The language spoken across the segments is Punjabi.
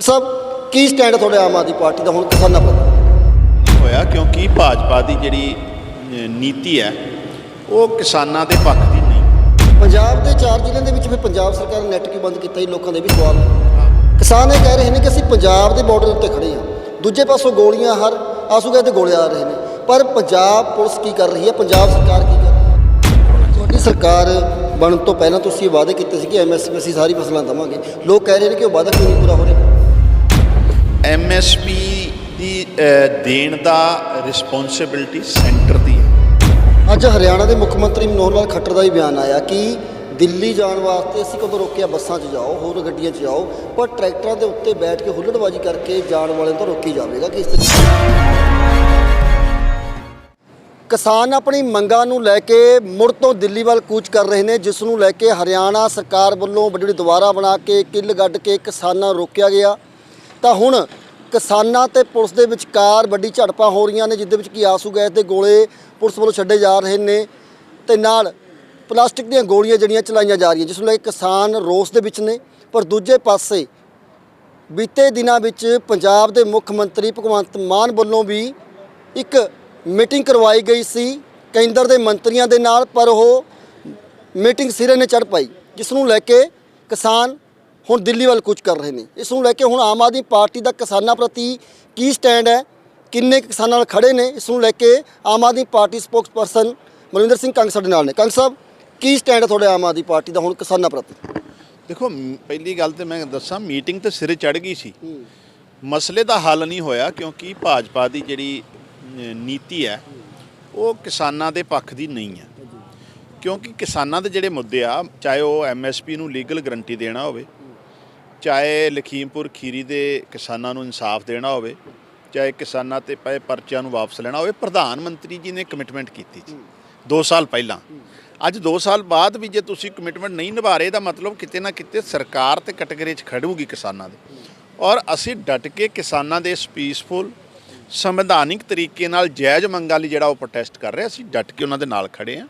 ਸਭ ਕੀ ਸਟੈਂਡ ਤੁਹਾਡੇ ਆਮ ਆਦਮੀ ਪਾਰਟੀ ਦਾ ਹੁਣ ਕਿਸਾਨਾਂ ਪ੍ਰਤੀ ਹੋਇਆ? ਕਿਉਂਕਿ ਭਾਜਪਾ ਦੀ ਜਿਹੜੀ ਨੀਤੀ ਹੈ ਉਹ ਕਿਸਾਨਾਂ ਦੇ ਪੱਖ ਦੀ ਨਹੀਂ। ਪੰਜਾਬ ਦੇ ਚਾਰ ਜ਼ਿਲ੍ਹਿਆਂ ਦੇ ਵਿੱਚ ਫਿਰ ਪੰਜਾਬ ਸਰਕਾਰ ਨੇ ਨੈਟ ਕਿਉਂ ਬੰਦ ਕੀਤਾ ਜੀ? ਲੋਕਾਂ ਦੇ ਵੀ ਸਵਾਲ ਕਿਸਾਨ ਇਹ ਕਹਿ ਰਹੇ ਨੇ ਕਿ ਅਸੀਂ ਪੰਜਾਬ ਦੇ ਬਾਰਡਰ ਉੱਤੇ ਖੜੇ ਹਾਂ। ਦੂਜੇ ਪਾਸੋਂ ਗੋਲੀਆਂ ਹਰ ਆਸੂਗੇ ਤੇ ਗੋਲੇ ਆ ਰਹੇ ਨੇ। ਪਰ ਪੰਜਾਬ ਪੁਲਿਸ ਕੀ ਕਰ ਰਹੀ ਹੈ? ਪੰਜਾਬ ਸਰਕਾਰ ਕੀ ਕਰ ਰਹੀ ਹੈ? ਤੁਹਾਡੀ ਸਰਕਾਰ ਬਣਨ ਤੋਂ ਪਹਿਲਾਂ ਤੁਸੀਂ ਇਹ ਵਾਅਦੇ ਕੀਤੇ ਸੀ ਕਿ ਐਮਐਸਪੀ ਅਸੀਂ ਸਾਰੀ ਫਸਲਾਂ ਦੇਵਾਂਗੇ। ਲੋਕ ਕਹਿ ਰਹੇ ਨੇ ਕਿ ਉਹ ਵਾਅਦਾ ਕਿਉਂ ਨਹੀਂ ਪੂਰਾ ਹੋ ਰਿਹਾ? ਐਮਐਸਪੀ ਦੀ ਦੇਣ ਦਾ ਰਿਸਪੌਂਸਿਬਿਲਟੀ ਸੈਂਟਰ ਦੀ ਹੈ। ਅੱਜ ਹਰਿਆਣਾ ਦੇ ਮੁੱਖ ਮੰਤਰੀ ਮਨੋਹਰ ਲਾਲ ਖੱਟਰ ਦਾ ਵੀ ਬਿਆਨ ਆਇਆ ਕਿ ਦਿੱਲੀ ਜਾਣ ਵਾਸਤੇ ਅਸੀਂ ਕਦੋਂ ਰੋਕਿਆ ਬੱਸਾਂ 'ਚ ਜਾਓ, ਹੋਰ ਗੱਡੀਆਂ 'ਚ ਜਾਓ, ਪਰ ਟਰੈਕਟਰਾਂ ਦੇ ਉੱਤੇ ਬੈਠ ਕੇ ਹੁੱਲੜਬਾਜ਼ੀ ਕਰਕੇ ਜਾਣ ਵਾਲਿਆਂ ਤੋਂ ਰੋਕੀ ਜਾਵੇਗਾ ਕਿ ਇਸ ਤਰੀਕੇ ਕਿਸਾਨ ਆਪਣੀ ਮੰਗਾਂ ਨੂੰ ਲੈ ਕੇ ਮੁੜ ਤੋਂ ਦਿੱਲੀ ਵੱਲ ਕੂਚ ਕਰ ਰਹੇ ਨੇ, ਜਿਸ ਨੂੰ ਲੈ ਕੇ ਹਰਿਆਣਾ ਸਰਕਾਰ ਵੱਲੋਂ ਵੱਡੀ ਵੱਡੀ ਦੁਆਰਾ ਬਣਾ ਕੇ, ਕਿੱਲ ਗੱਡ ਕੇ ਕਿਸਾਨਾਂ ਨੂੰ ਰੋਕਿਆ ਗਿਆ। ਤਾਂ ਹੁਣ ਕਿਸਾਨਾਂ ਤੇ ਪੁਲਿਸ ਦੇ ਵਿਚਕਾਰ ਵੱਡੀ ਝੜਪਾਂ ਹੋ ਰਹੀਆਂ ਨੇ, ਜਿੱਦੇ ਵਿੱਚ ਕੀ ਆਸੂ ਗੈਸ ਦੇ ਗੋਲੇ ਪੁਲਿਸ ਵੱਲੋਂ ਛੱਡੇ ਜਾ ਰਹੇ ਨੇ ਤੇ ਨਾਲ ਪਲਾਸਟਿਕ ਦੀਆਂ ਗੋਲੀਆਂ ਜਿਹੜੀਆਂ ਚਲਾਈਆਂ ਜਾ ਰਹੀਆਂ, ਜਿਸ ਨੂੰ ਲੈ ਕੇ ਕਿਸਾਨ ਰੋਸ ਦੇ ਵਿੱਚ ਨੇ। ਪਰ ਦੂਜੇ ਪਾਸੇ ਬੀਤੇ ਦਿਨਾਂ ਵਿੱਚ ਪੰਜਾਬ ਦੇ ਮੁੱਖ ਮੰਤਰੀ ਭਗਵੰਤ ਮਾਨ ਵੱਲੋਂ ਵੀ ਇੱਕ ਮੀਟਿੰਗ ਕਰਵਾਈ ਗਈ ਸੀ ਕੇਂਦਰ ਦੇ ਮੰਤਰੀਆਂ ਦੇ ਨਾਲ, ਪਰ ਉਹ ਮੀਟਿੰਗ ਸਿਰੇ ਨੇ ਚੜ ਪਾਈ, ਜਿਸ ਨੂੰ ਲੈ ਕੇ ਕਿਸਾਨ ਹੁਣ ਦਿੱਲੀ ਵੱਲ ਕੁਝ ਕਰ ਰਹੇ ਨੇ। ਇਸ ਨੂੰ ਲੈ ਕੇ ਹੁਣ ਆਮ ਆਦਮੀ ਪਾਰਟੀ ਦਾ ਕਿਸਾਨਾਂ ਪ੍ਰਤੀ ਕੀ ਸਟੈਂਡ ਹੈ? ਕਿੰਨੇ ਕਿਸਾਨਾਂ ਨਾਲ ਖੜੇ ਨੇ? ਇਸ ਨੂੰ ਲੈ ਕੇ ਆਮ ਆਦਮੀ ਪਾਰਟੀ ਸਪੋਕਸਪਰਸਨ ਮਨਵਿੰਦਰ ਸਿੰਘ ਕੰਗ ਸਾਡੇ ਨਾਲ ਨੇ। ਕੰਗ ਸਾਹਿਬ ਕੀ ਸਟੈਂਡ ਹੈ ਤੁਹਾਡੇ ਆਮ ਆਦਮੀ ਪਾਰਟੀ ਦਾ ਹੁਣ ਕਿਸਾਨਾਂ ਪ੍ਰਤੀ? ਦੇਖੋ ਪਹਿਲੀ ਗੱਲ ਤੇ ਮੈਂ ਦੱਸਾਂ ਮੀਟਿੰਗ ਤੇ ਸਿਰੇ ਚੜ ਗਈ ਸੀ। ਮਸਲੇ ਦਾ ਹੱਲ ਨਹੀਂ ਹੋਇਆ ਕਿਉਂਕਿ ਭਾਜਪਾ ਦੀ ਜਿਹੜੀ ਨੀਤੀ ਹੈ ਉਹ ਕਿਸਾਨਾਂ ਦੇ ਪੱਖ ਦੀ ਨਹੀਂ ਹੈ। ਕਿਉਂਕਿ ਕਿਸਾਨਾਂ ਦੇ ਜਿਹੜੇ ਮੁੱਦੇ ਆ ਚਾਹੇ ਉਹ ਐਮਐਸਪੀ ਨੂੰ ਲੀਗਲ ਗਰੰਟੀ ਦੇਣਾ ਹੋਵੇ ਚਾਹੇ ਲਖੀਮਪੁਰ ਖੀਰੀ ਦੇ ਕਿਸਾਨਾਂ ਨੂੰ ਇਨਸਾਫ ਦੇਣਾ ਹੋਵੇ, ਚਾਹੇ ਕਿਸਾਨਾਂ ਤੇ ਪਏ ਪਰਚਿਆਂ ਨੂੰ ਵਾਪਸ ਲੈਣਾ ਹੋਵੇ, ਪ੍ਰਧਾਨ ਮੰਤਰੀ ਜੀ ਨੇ ਕਮਿਟਮੈਂਟ ਕੀਤੀ ਸੀ 2 ਸਾਲ ਪਹਿਲਾਂ। ਅੱਜ 2 ਸਾਲ ਬਾਅਦ ਵੀ ਜੇ ਤੁਸੀਂ ਕਮਿਟਮੈਂਟ ਨਹੀਂ ਨਿਭਾ ਰਹੇ ਤਾਂ ਮਤਲਬ ਕਿਤੇ ਨਾ ਕਿਤੇ ਸਰਕਾਰ ਤੇ ਕਟਗਰੀ 'ਚ ਖੜੂਗੀ ਕਿਸਾਨਾਂ ਦੇ। ਔਰ ਅਸੀਂ ਡਟ ਕੇ ਕਿਸਾਨਾਂ ਦੇ ਇਸ ਪੀਸਫੁਲ ਸੰਵਿਧਾਨਿਕ ਤਰੀਕੇ ਨਾਲ ਜਾਇਜ਼ ਮੰਗਾਂ ਲਈ ਜਿਹੜਾ ਉਹ ਪ੍ਰੋਟੈਸਟ ਕਰ ਰਹੇ, ਅਸੀਂ ਡਟ ਕੇ ਉਹਨਾਂ ਦੇ ਨਾਲ ਖੜੇ ਹਾਂ।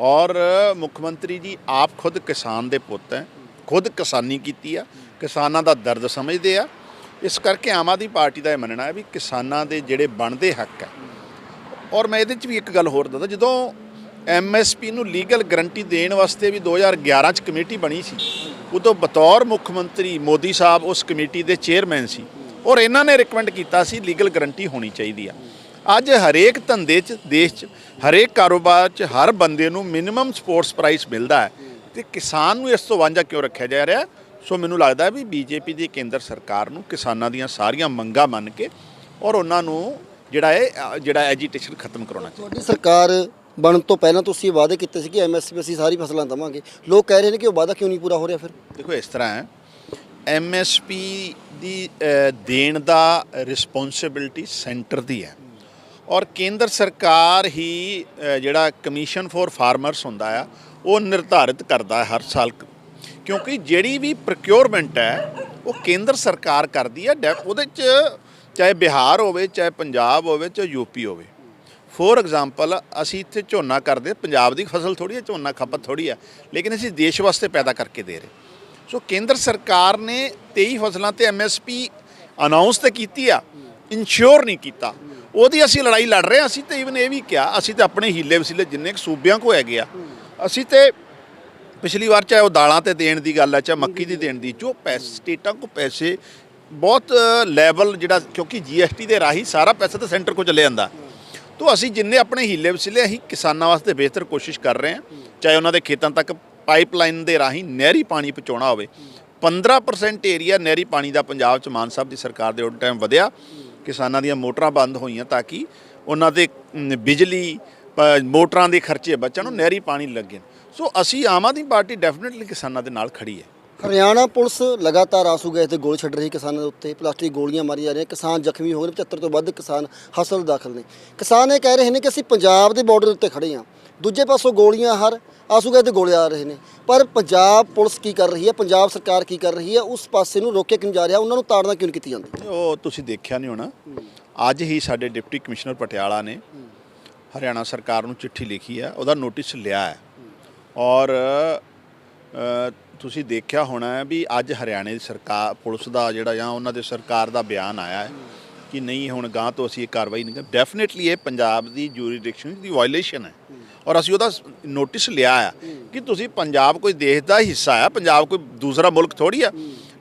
ਔਰ ਮੁੱਖ ਮੰਤਰੀ ਜੀ, ਆਪ ਖੁਦ ਕਿਸਾਨ ਦੇ ਪੁੱਤ ਹੈ। ਖੁਦ ਕਿਸਾਨੀ ਕੀਤੀ ਆ, ਕਿਸਾਨਾਂ ਦਾ ਦਰਦ ਸਮਝਦੇ ਆ। ਇਸ ਕਰਕੇ ਆਮ ਆਦਮੀ ਪਾਰਟੀ ਦਾ ਇਹ ਮੰਨਣਾ ਹੈ ਵੀ ਕਿਸਾਨਾਂ ਦੇ ਜਿਹੜੇ ਬਣਦੇ ਹੱਕ ਹੈ ਔਰ ਮੈਂ ਇਹਦੇ 'ਚ ਵੀ ਇੱਕ ਗੱਲ ਹੋਰ ਦੱਸਦਾ, ਜਦੋਂ ਐਮਐਸਪੀ ਨੂੰ ਲੀਗਲ ਗਰੰਟੀ ਦੇਣ ਵਾਸਤੇ ਵੀ 2011 'ਚ ਕਮੇਟੀ ਬਣੀ ਸੀ, ਉਦੋਂ ਬਤੌਰ ਮੁੱਖ ਮੰਤਰੀ ਮੋਦੀ ਸਾਹਿਬ ਉਸ ਕਮੇਟੀ ਦੇ ਚੇਅਰਮੈਨ ਸੀ। ਔਰ ਇਹਨਾਂ ਨੇ ਰਿਕਮੈਂਡ ਕੀਤਾ ਸੀ ਲੀਗਲ ਗਰੰਟੀ ਹੋਣੀ ਚਾਹੀਦੀ ਆ। ਅੱਜ ਹਰੇਕ ਧੰਦੇ 'ਚ, ਦੇਸ਼ 'ਚ, ਹਰੇਕ ਕਾਰੋਬਾਰ 'ਚ ਹਰ ਬੰਦੇ ਨੂੰ ਮਿਨੀਮਮ ਸਪੋਰਟਸ ਪ੍ਰਾਈਸ ਮਿਲਦਾ ਹੈ। ਤੇ ਕਿਸਾਨ ਨੂੰ ਇਸ ਤੋਂ ਵਾਂਝਾ ਕਿਉਂ ਰੱਖਿਆ ਜਾ ਰਿਹਾ? ਸੋ ਮੈਨੂੰ ਲੱਗਦਾ ਵੀ ਬੀਜੇਪੀ ਦੀ ਕੇਂਦਰ ਸਰਕਾਰ ਨੂੰ ਕਿਸਾਨਾਂ ਦੀਆਂ ਸਾਰੀਆਂ ਮੰਗਾਂ ਮੰਨ ਕੇ ਔਰ ਉਹਨਾਂ ਨੂੰ ਜਿਹੜਾ ਹੈ ਅ, ਜਿਹੜਾ ਐਜੀਟੇਸ਼ਨ ਖਤਮ ਕਰਾਉਣਾ ਚਾਹੀਦਾ। ਤੁਹਾਡੀ ਸਰਕਾਰ ਬਣਨ ਤੋਂ ਪਹਿਲਾਂ ਤੁਸੀਂ ਇਹ ਵਾਅਦੇ ਕੀਤੇ ਸੀ ਕਿ ਐਮਐਸਪੀ ਅਸੀਂ ਸਾਰੀ ਫਸਲਾਂ ਦੇਵਾਂਗੇ। ਲੋਕ ਕਹਿ ਰਹੇ ਨੇ ਕਿ ਉਹ ਵਾਅਦਾ ਕਿਉਂ ਨਹੀਂ ਪੂਰਾ ਹੋ ਰਿਹਾ ਫਿਰ? ਦੇਖੋ ਇਸ ਤਰ੍ਹਾਂ ਹੈ। ਐਮਐਸਪੀ ਦੀ ਦੇਣ ਦਾ ਰਿਸਪੌਂਸਿਬਿਲਟੀ ਸੈਂਟਰ ਦੀ ਹੈ। ਔਰ ਕੇਂਦਰ ਸਰਕਾਰ ਹੀ ਜਿਹੜਾ ਕਮਿਸ਼ਨ ਫॉर ਫਾਰਮਰਸ ਹੁੰਦਾ ਆ ਉਹ ਨਿਰਧਾਰਿਤ ਕਰਦਾ ਹੈ ਹਰ ਸਾਲ, ਕਿਉਂਕਿ ਜਿਹੜੀ ਵੀ ਪ੍ਰੋਕਿਉਰਮੈਂਟ ਹੈ, ਉਹ ਕੇਂਦਰ ਸਰਕਾਰ ਕਰਦੀ ਹੈ, ਡੈ- ਉਹਦੇ ਚ ਚਾਹੇ ਬਿਹਾਰ ਹੋਵੇ, ਚਾਹੇ ਪੰਜਾਬ ਹੋਵੇ, ਚਾਹੇ ਯੂਪੀ ਹੋਵੇ। ਫੋਰ ਐਗਜ਼ਾਮਪਲ ਅਸੀਂ ਇੱਥੇ ਝੋਨਾ ਕਰਦੇ, ਪੰਜਾਬ ਦੀ ਫਸਲ ਥੋੜੀ ਹੈ, ਝੋਨਾ ਖਪਤ ਥੋੜੀ ਹੈ, ਲੇਕਿਨ ਅਸੀਂ ਦੇਸ਼ ਵਾਸਤੇ ਪੈਦਾ ਕਰਕੇ ਦੇ ਰਹੇ। ਸੋ ਕੇਂਦਰ ਸਰਕਾਰ ਨੇ 23 ਫਸਲਾਂ ਤੇ ਐਮਐਸਪੀ ਅਨਾਉਂਸ ਤੇ ਕੀਤੀ ਆ ਇਨਸ਼ੋਰ ਨਹੀਂ ਕੀਤਾ। ਉਹਦੀ ਅਸੀਂ ਲੜਾਈ ਲੜ ਰਹੇ ਹਾਂ, ਅਸੀਂ ਤੇ ਇਵਨ ਇਹ ਵੀ ਕਿਹਾ, ਅਸੀਂ ਤੇ ਆਪਣੇ ਹੀਲੇ ਵਸੀਲੇ ਜਿੰਨੇ ਕੁ ਸੂਬਿਆਂ ਕੋ ਹੈਗੇ ਆ ਅਸੀਂ ਤੇ ਪਿਛਲੀ ਵਾਰ ਚਾਹੇ ਉਹ ਦਾਲਾਂ ਤੇ ਦੇਣ ਦੀ ਗੱਲ ਹੈ ਚਾਹੇ ਮੱਕੀ ਦੀ ਦੇਣ ਦੀ, ਜੋ ਪੈਸੇ, ਸਟੇਟਾਂ ਕੋ ਪੈਸੇ, ਬਹੁਤ ਲੈਵਲ ਜਿਹੜਾ ਕਿਉਂਕਿ ਜੀਐਸਟੀ ਦੇ ਰਾਹੀਂ ਸਾਰਾ ਪੈਸਾ ਤਾਂ ਸੈਂਟਰ ਕੋ ਚਲੇ ਜਾਂਦਾ। ਤੋ ਅਸੀਂ ਜਿੰਨੇ ਆਪਣੇ ਹੀਲੇ ਵਸੀਲੇ ਅਸੀਂ ਕਿਸਾਨਾਂ ਵਾਸਤੇ ਬਿਹਤਰ ਕੋਸ਼ਿਸ਼ ਕਰ ਰਹੇ ਹਾਂ, ਚਾਹੇ ਉਹਨਾਂ ਦੇ ਖੇਤਾਂ ਤੱਕ ਪਾਈਪਲਾਈਨ ਦੇ ਰਾਹੀਂ ਨਹਿਰੀ ਪਾਣੀ ਪਹੁੰਚਾਉਣਾ ਹੋਵੇ। 15% ਏਰੀਆ ਨਹਿਰੀ ਪਾਣੀ ਦਾ ਪੰਜਾਬ ਚ ਮਾਨ ਸਾਹਿਬ ਦੀ ਸਰਕਾਰ ਦੇ ਉਲਟ ਟਾਈਮ ਵਧਿਆ। ਕਿਸਾਨਾਂ ਦੀਆਂ ਮੋਟਰਾਂ ਬੰਦ ਹੋਈਆਂ ਤਾਂ ਕਿ ਉਹਨਾਂ ਦੇ ਬਿਜਲੀ ਮੋਟਰਾਂ ਦੇ ਖਰਚੇ ਬਚਣ ਨੂੰ ਨਹਿਰੀ ਪਾਣੀ ਲੱਗੇ ਸੋ ਅਸੀਂ ਆਮ ਆਦਮੀ ਪਾਰਟੀ ਡੈਫੀਨਿਟਲੀ ਕਿਸਾਨਾਂ ਦੇ ਨਾਲ ਖੜੀ ਹੈ। ਹਰਿਆਣਾ ਪੁਲਿਸ ਲਗਾਤਾਰ ਆਸੂ ਗੈਸ ਤੇ ਗੋਲ ਛੱਡ ਰਹੀ ਕਿਸਾਨਾਂ ਦੇ ਉੱਤੇ। ਪਲਾਸਟਿਕ ਗੋਲੀਆਂ ਮਾਰੀ ਜਾ ਰਹੀਆਂ ਕਿਸਾਨ ਜ਼ਖਮੀ ਹੋ ਗਏ ਨੇ 75 ਤੋਂ ਵੱਧ ਕਿਸਾਨ ਹਸਪਤਾਲ ਦਾਖਲ ਨੇ। ਕਿਸਾਨ ਇਹ ਕਹਿ ਰਹੇ ਨੇ ਕਿ ਅਸੀਂ ਪੰਜਾਬ ਦੇ ਬਾਰਡਰ ਉੱਤੇ ਖੜੇ ਹਾਂ। ਦੂਜੇ ਪਾਸੋਂ ਗੋਲੀਆਂ ਹਰ ਆਸੂ ਗੈਸ ਤੇ ਗੋਲੇ ਆ ਰਹੇ ਨੇ। ਪਰ ਪੰਜਾਬ ਪੁਲਿਸ ਕੀ ਕਰ ਰਹੀ ਹੈ ਪੰਜਾਬ ਸਰਕਾਰ ਕੀ ਕਰ ਰਹੀ ਹੈ ਉਸ ਪਾਸੇ ਨੂੰ ਰੋਕਿਆ ਕਿਉਂ ਜਾ ਰਿਹਾ ਉਹਨਾਂ ਨੂੰ ਤਾੜਨਾ ਕਿਉਂ ਨਹੀਂ ਕੀਤੀ ਜਾਂਦੀ? ਉਹ ਤੁਸੀਂ ਦੇਖਿਆ ਨਹੀਂ ਹੋਣਾ। ਅੱਜ ਹੀ ਸਾਡੇ ਡਿਪਟੀ ਕਮਿਸ਼ਨਰ ਪਟਿਆਲਾ ਨੇ ਹਰਿਆਣਾ ਸਰਕਾਰ ਨੂੰ ਚਿੱਠੀ ਲਿਖੀ ਹੈ, ਉਹਦਾ ਨੋਟਿਸ ਲਿਆ ਹੈ। ਔਰ ਤੁਸੀਂ ਦੇਖਿਆ ਹੋਣਾ ਹੈ ਵੀ ਅੱਜ ਹਰਿਆਣੇ ਦੀ ਸਰਕਾਰ, ਪੁਲਿਸ ਦਾ ਜਿਹੜਾ ਜਾਂ ਉਹਨਾਂ ਦੇ ਸਰਕਾਰ ਦਾ ਬਿਆਨ ਆਇਆ ਹੈ ਕਿ ਨਹੀਂ, ਹੁਣ ਗਾਂ ਤੋਂ ਅਸੀਂ ਇਹ ਕਾਰਵਾਈ ਨਹੀਂ ਕਰ ਡੈਫੀਨਿਟਲੀ ਇਹ ਪੰਜਾਬ ਦੀ ਜੂਰੀਡਿਕਸ਼ਨ ਦੀ ਵਾਇਓਲੇਸ਼ਨ ਹੈ। ਔਰ ਅਸੀਂ ਉਹਦਾ ਨੋਟਿਸ ਲਿਆ ਆ ਕਿ ਤੁਸੀਂ ਪੰਜਾਬ ਕੋਈ ਦੇਸ਼ ਦਾ ਹਿੱਸਾ ਆ ਪੰਜਾਬ ਕੋਈ ਦੂਸਰਾ ਮੁਲਕ ਥੋੜੀ ਆ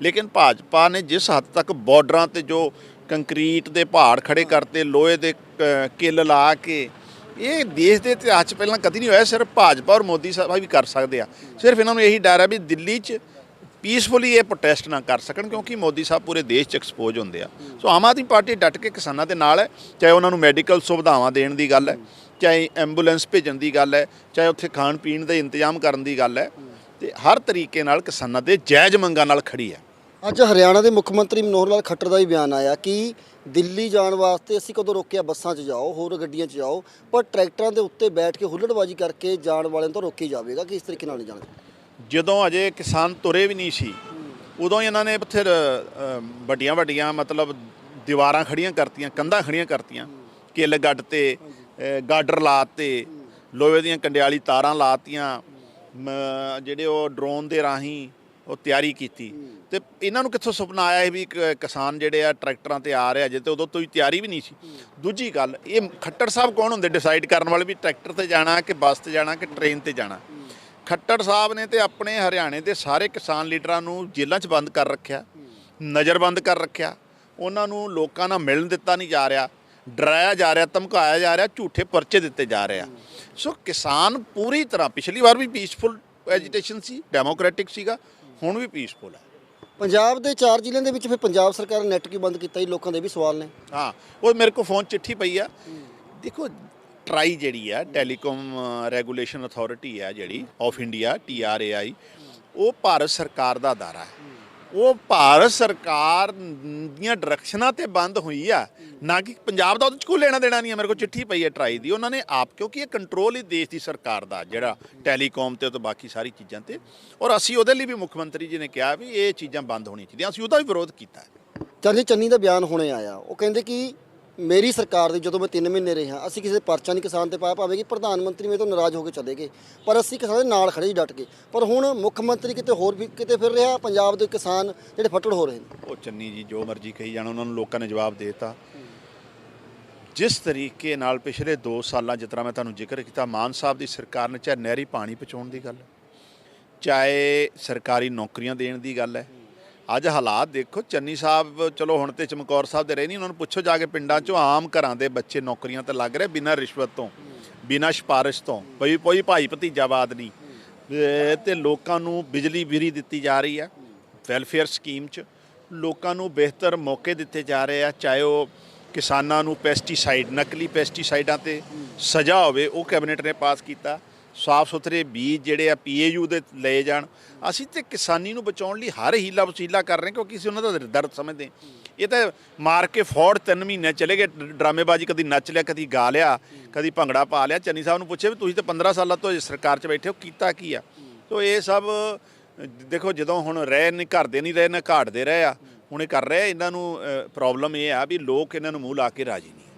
ਲੇਕਿਨ ਭਾਜਪਾ ਨੇ ਜਿਸ ਹੱਦ ਤੱਕ ਬਾਰਡਰਾਂ ਤੇ ਜੋ ਕੰਕਰੀਟ ਦੇ ਪਹਾੜ ਖੜੇ ਕਰਤੇ, ਲੋਹੇ ਦੇ ਕਿੱਲ ਲਾ ਕੇ ਇਹ ਦੇਸ਼ ਦੇ ਇਤਿਹਾਸ 'ਚ ਪਹਿਲਾਂ ਕਦੀ ਨਹੀਂ ਹੋਇਆ, ਸਿਰਫ ਭਾਜਪਾ ਔਰ ਮੋਦੀ ਸਾਹਿਬ ਵੀ ਕਰ ਸਕਦੇ ਆ। ਸਿਰਫ ਇਹਨਾਂ ਨੂੰ ਇਹੀ ਡਰ ਹੈ ਵੀ ਦਿੱਲੀ 'ਚ ਪੀਸਫੁਲੀ ਇਹ ਪ੍ਰੋਟੈਸਟ ਨਾ ਕਰ ਸਕਣ, ਕਿਉਂਕਿ ਮੋਦੀ ਸਾਹਿਬ ਪੂਰੇ ਦੇਸ਼ 'ਚ ਐਕਸਪੋਜ਼ ਹੁੰਦੇ ਆ। ਸੋ ਆਮ ਆਦਮੀ ਪਾਰਟੀ ਡਟ ਕੇ ਕਿਸਾਨਾਂ ਦੇ ਨਾਲ ਹੈ, ਚਾਹੇ ਉਹਨਾਂ ਨੂੰ ਮੈਡੀਕਲ ਸੁਵਿਧਾਵਾਂ ਦੇਣ ਦੀ ਗੱਲ ਹੈ, ਚਾਹੇ ਐਂਬੂਲੈਂਸ ਭੇਜਣ ਦੀ ਗੱਲ ਹੈ, ਚਾਹੇ ਉੱਥੇ ਖਾਣ ਪੀਣ ਦਾ ਇੰਤਜ਼ਾਮ ਕਰਨ ਦੀ ਗੱਲ ਹੈ, ਤੇ ਹਰ ਤਰੀਕੇ ਨਾਲ ਕਿਸਾਨਾਂ ਦੇ ਜਾਇਜ਼ ਮੰਗਾਂ ਨਾਲ ਖੜੀ ਹੈ। ਅੱਜ ਹਰਿਆਣਾ ਦੇ ਮੁੱਖ ਮੰਤਰੀ ਮਨੋਹਰ ਲਾਲ ਖੱਟਰ ਦਾ ਵੀ ਬਿਆਨ ਆਇਆ ਕਿ ਦਿੱਲੀ ਜਾਣ ਵਾਸਤੇ ਅਸੀਂ ਕਦੋਂ ਰੋਕਿਆ ਬੱਸਾਂ 'ਚ ਜਾਓ ਹੋਰ ਗੱਡੀਆਂ 'ਚ ਜਾਓ ਪਰ ਟਰੈਕਟਰਾਂ ਦੇ ਉੱਤੇ ਬੈਠ ਕੇ ਹੁੱਲੜਬਾਜੀ ਕਰਕੇ ਜਾਣ ਵਾਲਿਆਂ ਤੋਂ ਰੋਕੀ ਜਾਵੇਗਾ। ਕਿ ਇਸ ਤਰੀਕੇ ਨਾਲ ਨਹੀਂ ਜਾਣਾ ਜਦੋਂ ਅਜੇ ਕਿਸਾਨ ਤੁਰੇ ਵੀ ਨਹੀਂ ਸੀ ਉਦੋਂ ਹੀ ਇਹਨਾਂ ਨੇ ਫਿਰ ਵੱਡੀਆਂ ਵੱਡੀਆਂ ਮਤਲਬ ਦੀਵਾਰਾਂ ਖੜੀਆਂ ਕਰਤੀਆਂ ਕੰਧਾਂ ਖੜੀਆਂ ਕਰਤੀਆਂ ਕਿੱਲ ਗੱਡ ਤੇ ਗਾਡਰ ਲਾਤੇ ਲੋਹੇ ਦੀਆਂ ਕੰਡਿਆਲੀ ਤਾਰਾਂ ਲਾਤੀਆਂ ਜਿਹੜੇ ਉਹ ਡਰੋਨ ਦੇ ਰਾਹੀਂ ਉਹ ਤਿਆਰੀ ਕੀਤੀ। ਤੇ ਇਹਨਾਂ ਨੂੰ ਕਿੱਥੋਂ ਸੁਪਨਾ ਆਇਆ ਇਹ ਵੀ ਕ- ਕਿਸਾਨ ਜਿਹੜੇ ਆ ਟਰੈਕਟਰਾਂ ਤੇ ਆ ਰਹੇ ਆ ਜੇ ਤੇ ਉਦੋਂ ਤੋਂ ਹੀ ਤਿਆਰੀ ਵੀ ਨਹੀਂ ਸੀ। ਦੂਜੀ ਗੱਲ, ਇਹ ਖੱਟੜ ਸਾਹਿਬ ਕੌਣ ਹੁੰਦੇ ਡਿਸਾਈਡ ਕਰਨ ਵਾਲੇ ਵੀ ਟਰੈਕਟਰ ਤੇ ਜਾਣਾ ਕਿ ਬੱਸ ਤੇ ਜਾਣਾ ਕਿ ਟ੍ਰੇਨ ਤੇ ਜਾਣਾ? ਖੱਟਰ ਸਾਹਿਬ ਨੇ ਤੇ ਆਪਣੇ ਹਰਿਆਣੇ ਦੇ ਸਾਰੇ ਕਿਸਾਨ ਲੀਡਰਾਂ ਨੂੰ ਜੇਲ੍ਹਾਂ 'ਚ ਬੰਦ ਕਰ ਰੱਖਿਆ ਨਜ਼ਰਬੰਦ ਕਰ ਰੱਖਿਆ। ਉਹਨਾਂ ਨੂੰ ਲੋਕਾਂ ਨਾਲ ਮਿਲਣ ਦਿੱਤਾ ਨਹੀਂ ਜਾ ਰਿਹਾ, ਡਰਾਇਆ ਜਾ ਰਿਹਾ, ਧਮਕਾਇਆ ਜਾ ਰਿਹਾ, ਝੂਠੇ ਪਰਚੇ ਦਿੱਤੇ ਜਾ ਰਹੇ ਆ। ਸੋ ਕਿਸਾਨ ਪੂਰੀ ਤਰ੍ਹਾਂ, ਪਿਛਲੀ ਵਾਰ ਵੀ ਪੀਸਫੁਲ ਐਜੀਟੇਸ਼ਨ ਸੀ ਡੈਮੋਕ੍ਰੈਟਿਕ ਸੀਗਾ। ਹੁਣ ਵੀ ਪੀਸਫੁਲ ਹੈ। ਪੰਜਾਬ ਦੇ ਚਾਰ ਜ਼ਿਲ੍ਹਿਆਂ ਦੇ ਵਿੱਚ ਫਿਰ ਪੰਜਾਬ ਸਰਕਾਰ ਨੇ ਨੈਟ ਕਿਉਂ ਬੰਦ ਕੀਤਾ ਜੀ? ਲੋਕਾਂ ਦੇ ਵੀ ਸਵਾਲ ਨੇ। ਹਾਂ ਉਹ ਮੇਰੇ ਕੋਲ ਫੋਨ ਚਿੱਠੀ ਪਈ ਆ। ਦੇਖੋ ਟਰਾਈ ਜਿਹੜੀ ਆ ਟੈਲੀਕਾਮ ਰੈਗੂਲੇਸ਼ਨ ਅਥਾਰਟੀ ਆ ਜਿਹੜੀ ਆਫ ਇੰਡੀਆ ਟੀਆਰਏਆਈ ਉਹ ਭਾਰਤ ਸਰਕਾਰ ਦਾ ਅਦਾਰਾ ਹੈ। ਉਹ ਭਾਰਤ ਸਰਕਾਰ ਦੀਆਂ ਡਾਇਰੈਕਸ਼ਨਾਂ ਤੇ ਬੰਦ ਹੋਈ ਆ। ਨਾ ਕਿ ਪੰਜਾਬ ਦਾ ਉਹਦੇ ਚ ਕੋਈ ਲੈਣਾ ਦੇਣਾ ਨਹੀਂ ਹੈ ਮੇਰੇ ਕੋਲ ਚਿੱਠੀ ਪਈ ਹੈ ਟਰਾਈ ਦੀ। ਉਹਨਾਂ ਨੇ ਆਪ, ਕਿਉਂਕਿ ਇਹ ਕੰਟਰੋਲ ਹੀ ਦੇਸ਼ ਦੀ ਸਰਕਾਰ ਦਾ, ਜਿਹੜਾ ਟੈਲੀਕਾਮ ਤੇ ਤੇ ਬਾਕੀ ਸਾਰੀ ਚੀਜ਼ਾਂ ਤੇ। ਔਰ ਅਸੀਂ ਉਹਦੇ ਲਈ ਵੀ ਮੁੱਖ ਮੰਤਰੀ ਜੀ ਨੇ ਕਿਹਾ ਵੀ ਇਹ ਚੀਜ਼ਾਂ ਬੰਦ ਹੋਣੀਆਂ ਚਾਹੀਦੀਆਂ। ਅਸੀਂ ਉਹਦਾ ਵੀ ਵਿਰੋਧ ਕੀਤਾ। ਹੈ ਚਰਨਜੀਤ ਚੰਨੀ ਦਾ ਬਿਆਨ ਹੁਣੇ ਆਇਆ। ਉਹ ਕਹਿੰਦੇ ਕਿ ਮੇਰੀ ਸਰਕਾਰ ਦੀ ਜਦੋਂ ਮੈਂ 3 ਮਹੀਨੇ ਰਿਹਾ, ਅਸੀਂ ਕਿਸੇ ਪਰਚਾ ਨਹੀਂ, ਕਿਸਾਨ ਤੇ ਪਾਇਆ ਭਾਵੇਂ ਕਿ ਪ੍ਰਧਾਨ ਮੰਤਰੀ ਮੇਰੇ ਤੋਂ ਨਾਰਾਜ਼ ਹੋ ਕੇ ਚਲੇ ਗਏ, ਪਰ ਅਸੀਂ ਕਿਸਾਨ ਦੇ ਨਾਲ ਖੜੇ ਹੀ ਡਟ ਗਏ ਪਰ ਹੁਣ ਮੁੱਖ ਮੰਤਰੀ ਕਿਤੇ ਹੋਰ ਵੀ ਕਿਤੇ ਫਿਰ ਰਿਹਾ, ਪੰਜਾਬ ਦੇ ਕਿਸਾਨ ਜਿਹੜੇ ਫੱਟੜ ਹੋ ਰਹੇ ਨੇ? ਉਹ ਚੰਨੀ ਜੀ, ਜੋ ਮਰਜ਼ੀ ਕਹੀ ਜਾਣ, ਉਹਨਾਂ ਨੂੰ ਲੋਕਾਂ ਨੇ ਜਵਾਬ ਦੇ ਦਿੱਤਾ। ਜਿਸ ਤਰੀਕੇ ਨਾਲ ਪਿਛਲੇ 2 ਸਾਲਾਂ, ਜਿਸ ਤਰ੍ਹਾਂ ਮੈਂ ਤੁਹਾਨੂੰ ਜ਼ਿਕਰ ਕੀਤਾ, ਮਾਨ ਸਾਹਿਬ ਦੀ ਸਰਕਾਰ ਨੇ ਚਾਹੇ ਨਹਿਰੀ ਪਾਣੀ ਪਹੁੰਚਾਉਣ ਦੀ ਗੱਲ ਚਾਹੇ ਸਰਕਾਰੀ ਨੌਕਰੀਆਂ ਦੇਣ ਦੀ ਗੱਲ ਹੈ ਅੱਜ ਹਾਲਾਤ ਦੇਖੋ, ਚੰਨੀ ਸਾਹਿਬ, ਚਲੋ ਹੁਣ ਤੇ ਚਮਕੌਰ ਸਾਹਿਬ ਦੇ ਰਹੇ ਨਹੀਂ, ਉਹਨਾਂ ਨੂੰ ਪੁੱਛੋ ਜਾ ਕੇ ਪਿੰਡਾਂ 'ਚੋਂ ਆਮ ਘਰਾਂ ਦੇ ਬੱਚੇ ਨੌਕਰੀਆਂ ਤੇ ਲੱਗ ਰਹੇ ਬਿਨਾਂ ਰਿਸ਼ਵਤ ਤੋਂ, ਬਿਨਾਂ ਸਿਫਾਰਿਸ਼ ਤੋਂ, ਕੋਈ ਕੋਈ ਭਾਈ ਭਤੀਜਾਵਾਦ ਨਹੀਂ। ਤੇ- ਲੋਕਾਂ ਨੂੰ ਬਿਜਲੀ ਬਿਰੀ ਦਿੱਤੀ ਜਾ ਰਹੀ ਹੈ ਵੈਲਫੇਅਰ ਸਕੀਮ 'ਚ। ਲੋਕਾਂ ਨੂੰ ਬਿਹਤਰ ਮੌਕੇ ਦਿੱਤੇ ਜਾ ਰਹੇ ਆ, ਚਾਹੇ ਉਹ ਕਿਸਾਨਾਂ ਨੂੰ ਪੈਸਟੀਸਾਈਡ ਨਕਲੀ ਪੈਸਟੀਸਾਈਡਾਂ ਤੇ ਸਜ਼ਾ ਹੋਵੇ, ਉਹ ਕੈਬਨਿਟ ਨੇ ਪਾਸ ਕੀਤਾ। ਸਾਫ਼ ਸੁਥਰੇ ਬੀਜ ਜਿਹੜੇ ਆ ਪੀਏਯੂ ਦੇ ਲਏ ਜਾਣ। ਅਸੀਂ ਤੇ ਕਿਸਾਨੀ ਨੂੰ ਬਚਾਉਣ ਲਈ ਹਰ ਹੀਲਾ ਵਸੀਲਾ ਕਰ ਰਹੇ ਕਿਉਂਕਿ ਅਸੀਂ ਉਹਨਾਂ ਦਾ ਦਰਦ ਸਮਝਦੇ ਇਹ ਤਾਂ ਮਾਰ ਕੇ ਫੌੜ ਤਿੰਨ ਮਹੀਨੇ ਚਲੇ ਗਏ ਡਰਾਮੇਬਾਜ਼ੀ ਕਦੀ ਨੱਚ ਲਿਆ, ਕਦੀ ਗਾ ਲਿਆ, ਕਦੀ ਭੰਗੜਾ ਪਾ ਲਿਆ। ਚੰਨੀ ਸਾਹਿਬ ਨੂੰ ਪੁੱਛੇ ਵੀ ਤੁਸੀਂ ਤਾਂ 15 ਸਾਲਾਂ ਤੋਂ ਸਰਕਾਰ 'ਚ ਬੈਠੇ ਹੋ, ਕੀਤਾ ਕੀ ਆ? ਸੋ ਇਹ ਸਭ, ਦੇਖੋ ਜਦੋਂ ਹੁਣ ਰਹਿ ਨਹੀਂ ਘਰਦੇ ਨਹੀਂ ਰਹੇ, ਨਾ ਘਾਟਦੇ ਰਹੇ ਆ, ਹੁਣ ਇਹ ਕਰ ਰਹੇ ਇਹਨਾਂ ਨੂੰ ਪ੍ਰੋਬਲਮ ਇਹ ਆ ਵੀ ਲੋਕ ਇਹਨਾਂ ਨੂੰ ਮੂੰਹ ਲਾ ਕੇ ਰਾਜੀ ਨਹੀਂ।